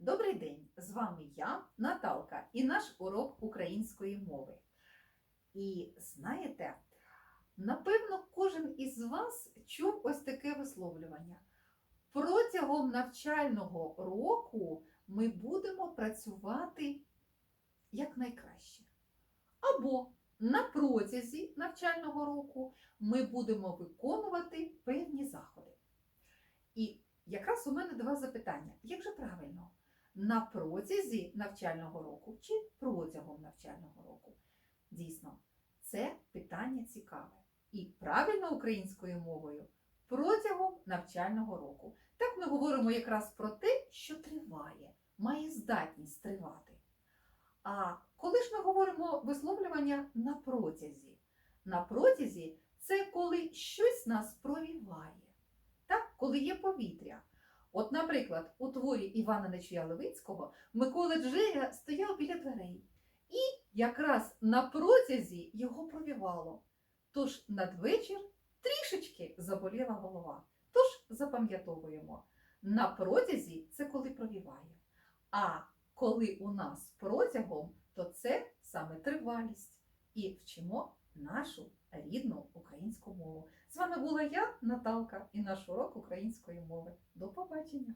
Добрий день! З вами я, Наталка, і наш урок української мови. І знаєте, напевно, кожен із вас чув ось таке висловлювання. Протягом навчального року ми будемо працювати якнайкраще. Або на протязі навчального року ми будемо виконувати певні заходи. І якраз у мене два запитання. Як же правильно? На протязі навчального року чи протягом навчального року? Дійсно, це питання цікаве. І правильно українською мовою протягом навчального року. Так ми говоримо якраз про те, що триває, має здатність тривати. А коли ж ми говоримо висловлювання на протязі? На протязі це коли щось нас провіває, так? коли є повітря. От, наприклад, у творі Івана Нечуя Левицького Микола Джея стояв біля дверей, і якраз на протязі його провівало. Тож надвечір трішечки заболіла голова. Тож запам'ятовуємо, на протязі це коли провіває. А коли у нас протягом, то це саме тривалість. І вчимо нашу рідну українську. Вами була я, Наталка, і наш урок української мови. До побачення!